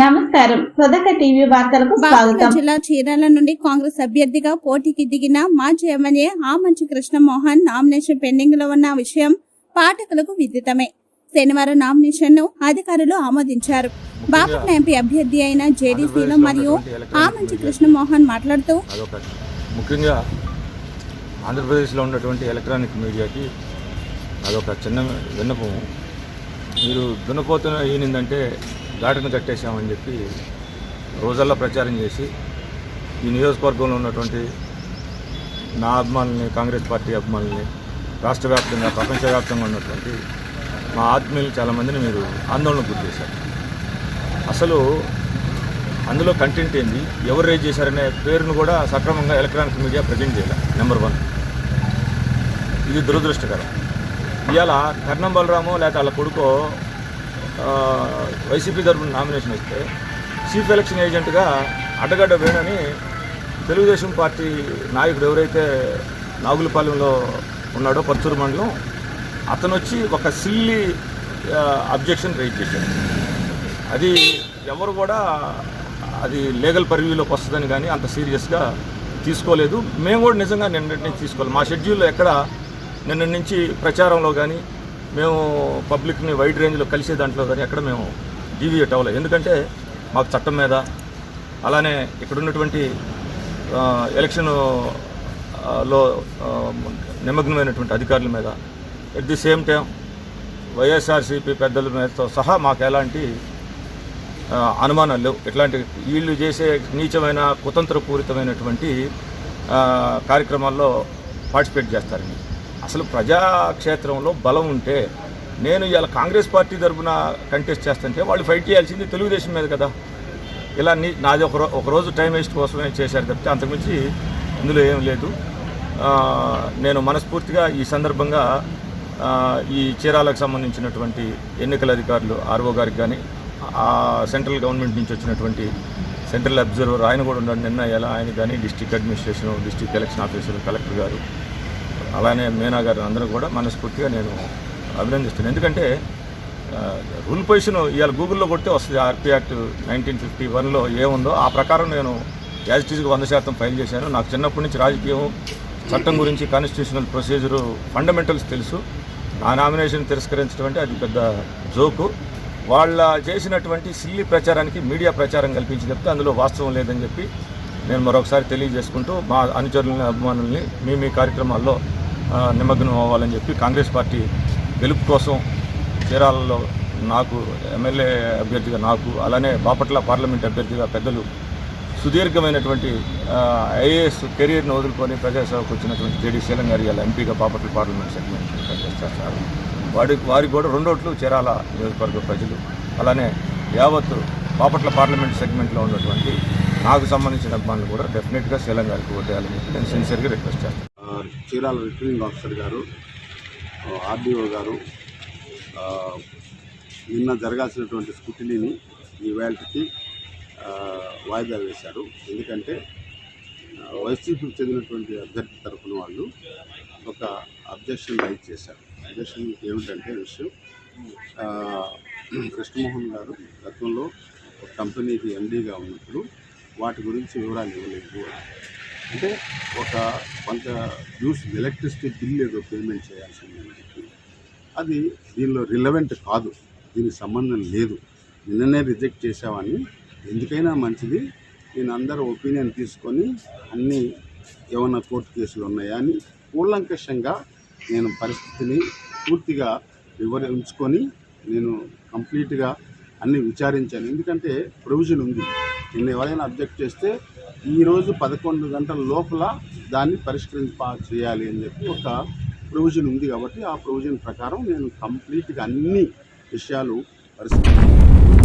నమస్కారం. ప్రదక టీవీ వార్తలకు బాపట్ల స్వాగతం. జిల్లా చీరాల నుండి కాంగ్రెస్ అభ్యర్థిగా పోటీకి దిగిన మాజీ ఎమ్మెల్యే ఆమంచి కృష్ణమోహన్ నామినేషన్ పెండింగ్లో ఉన్న విషయం పాఠకులకు విదితమే. శనివారం నామినేషన్ను అధికారులు ఆమోదించారు. బాపట్ల ఎంపీ అభ్యర్థి అయిన జేడీసీలో మరియు ఆమంచి కృష్ణమోహన్ మాట్లాడుతూ ముఖ్యంగా ఆంధ్రప్రదేశ్లో ఉన్నటువంటి ఎలక్ట్రానిక్ మీడియాకి అదొక చిన్న విన్నపం మీరు దున్నపోతున్న ఈనిందంటే ఘాటును కట్టేశామని చెప్పి రోజల్లో ప్రచారం చేసి ఈ నియోజకవర్గంలో ఉన్నటువంటి నా అభిమానుల్ని కాంగ్రెస్ పార్టీ అభిమానుల్ని రాష్ట్ర వ్యాప్తంగా ప్రపంచవ్యాప్తంగా ఉన్నటువంటి మా ఆత్మీయులు చాలామందిని మీరు ఆందోళన గురి చేశారు. అసలు అందులో కంటెంట్ ఏంది? ఎవరు రేజ్ చేశారనే పేరును కూడా సక్రమంగా ఎలక్ట్రానిక్ మీడియా ప్రజెంట్ చేయాలి నెంబర్ వన్ ఇది దురదృష్టకరం. ఇవాళ కర్ణం బలరామో లేకపోతే వాళ్ళ కొడుకో వైసీపీ తరఫున నామినేషన్ ఇస్తే చీఫ్ ఎలక్షన్ ఏజెంట్గా అడ్డగడ్డ వేణని తెలుగుదేశం పార్టీ నాయకుడు ఎవరైతే నాగులపాలెంలో ఉన్నాడో పచ్చూరు మండలం అతను వచ్చి ఒక సిల్లీ అబ్జెక్షన్ రైజ్ చేశాడు. అది ఎవరు కూడా అది లీగల్ పరివ్యూలోకి వస్తుందని కానీ అంత సీరియస్గా తీసుకోలేదు. మేము కూడా నిజంగా నిన్నటి నుంచి తీసుకోవాలి. మా షెడ్యూల్లో ఎక్కడ నిన్న నుంచి ప్రచారంలో కానీ మేము పబ్లిక్ని వైడ్ రేంజ్లో కలిసే దాంట్లో కానీ ఎక్కడ మేము డీవియేట్ అవ్వలేదు. ఎందుకంటే మాకు చట్టం మీద అలానే ఇక్కడ ఉన్నటువంటి ఎలక్షన్లో నిమగ్నమైనటువంటి అధికారుల మీద at the same time YSRCP పెద్దల మీదతో సహా మాకు ఎలాంటి అనుమానాలు లేవు. ఇట్లాంటి వీళ్ళు చేసే నీచమైన కుతంత్రపూరితమైనటువంటి కార్యక్రమాల్లో పార్టిసిపేట్ చేస్తారని అసలు ప్రజాక్షేత్రంలో బలం ఉంటే నేను ఇలా కాంగ్రెస్ పార్టీ తరఫున కంటెస్ట్ చేస్తుంటే వాళ్ళు ఫైట్ చేయాల్సింది తెలుగుదేశం మీద కదా. ఇలా నీ నాది ఒక రో- ఒక రోజు టైం వేస్ట్ కోసమే చేశారు తప్పితే అంతకుమించి ఇందులో ఏం లేదు. నేను మనస్ఫూర్తిగా ఈ సందర్భంగా ఈ చీరాలకు సంబంధించినటువంటి ఎన్నికల అధికారులు ఆర్ఓ గారికి కానీ ఆ సెంట్రల్ గవర్నమెంట్ నుంచి వచ్చినటువంటి సెంట్రల్ అబ్జర్వర్ ఆయన కూడా ఉన్నాడు నిన్న ఎలా ఆయన కానీ district administration district election officer collector గారు అలానే మీనా గారు అందరూ కూడా మనస్ఫూర్తిగా నేను అభినందిస్తున్నాను ఎందుకంటే రూల్ పొజిషన్ ఇవాళ గూగుల్లో కొడితే వస్తుంది ఆర్పీ యాక్ట్ నైన్టీన్ ఫిఫ్టీ వన్లో ఏముందో. ఆ ప్రకారం నేను యాజ్ వంద శాతం ఫైల్ చేశాను. నాకు చిన్నప్పటి నుంచి రాజకీయం చట్టం గురించి కాన్స్టిట్యూషనల్ ప్రొసీజరు ఫండమెంటల్స్ తెలుసు. ఆ నామినేషన్ తిరస్కరించడం అంటే అది పెద్ద జోకు. వాళ్ళ చేసినటువంటి సిల్లి ప్రచారానికి మీడియా ప్రచారం కల్పించి చెప్తే అందులో వాస్తవం లేదని చెప్పి నేను మరొకసారి తెలియజేసుకుంటూ మా అనుచరులని అభిమానుల్ని మీ మీ కార్యక్రమాల్లో నిమగ్నం అవ్వాలని చెప్పి కాంగ్రెస్ పార్టీ గెలుపు కోసం చీరాలలో నాకు ఎమ్మెల్యే అభ్యర్థిగా నాకు అలానే బాపట్ల పార్లమెంట్ అభ్యర్థిగా పెద్దలు సుదీర్ఘమైనటువంటి ఐఏఎస్ కెరీర్ను వదులుకొని ప్రజాసేవకు వచ్చినటువంటి జేడీ శీలం గారి ఎంపీగా బాపట్ల పార్లమెంట్ సెగ్మెంట్ చేస్తారు. వాడి వారికి కూడా రెండోట్లు చీరాల నియోజకవర్గ ప్రజలు అలానే యావత్ బాపట్ల పార్లమెంట్ సెగ్మెంట్లో ఉన్నటువంటి నాకు సంబంధించిన అభిమానులు కూడా డెఫినెట్గా శీలం గారికి ఓటేయాలని చెప్పి నేను సిన్సియర్గా రిక్వెస్ట్ చేస్తాను. చీరాల రిటర్నింగ్ ఆఫీసర్ గారు ఆర్డీఓ గారు నిన్న జరగాల్సినటువంటి స్కూటీని ఈ వాయిదా వేశారు. ఎందుకంటే వైసీపీకి చెందినటువంటి అభ్యర్థి తరఫున వాళ్ళు ఒక అబ్జెక్షన్ రైజ్ చేశారు. అబ్జెక్షన్ ఏమిటంటే విషయం కృష్ణమోహన్ గారు గతంలో ఒక కంపెనీకి ఎండీగా ఉన్నప్పుడు వాటి గురించి వివరాలు ఇవ్వలేదు అంటే ఒక కొంత డ్యూస్ ఎలక్ట్రిసిటీ బిల్ ఏదో పేమెంట్ చేయాల్సి ఉందని చెప్పి అది దీనిలో రిలవెంట్ కాదు. దీనికి సంబంధం లేదు. నిన్ననే రిజెక్ట్ చేసామని ఎందుకైనా మంచిది. నేను అందరూ ఒపీనియన్ తీసుకొని అన్ని ఏమైనా కోర్టు కేసులు ఉన్నాయా అని కూలంకషంగా నేను పరిస్థితిని పూర్తిగా వివరించుకొని నేను కంప్లీట్గా అన్ని విచారించాను ఎందుకంటే ప్రొవిజన్ ఉంది. నిన్న ఎవరైనా అబ్జెక్ట్ చేస్తే ఈరోజు పదకొండు గంటల లోపల దాన్ని పరిష్కరింప చేయాలి అని చెప్పి ఒక ప్రొవిజన్ ఉంది కాబట్టి ఆ ప్రొవిజన్ ప్రకారం నేను కంప్లీట్గా అన్ని విషయాలు పరిశీలి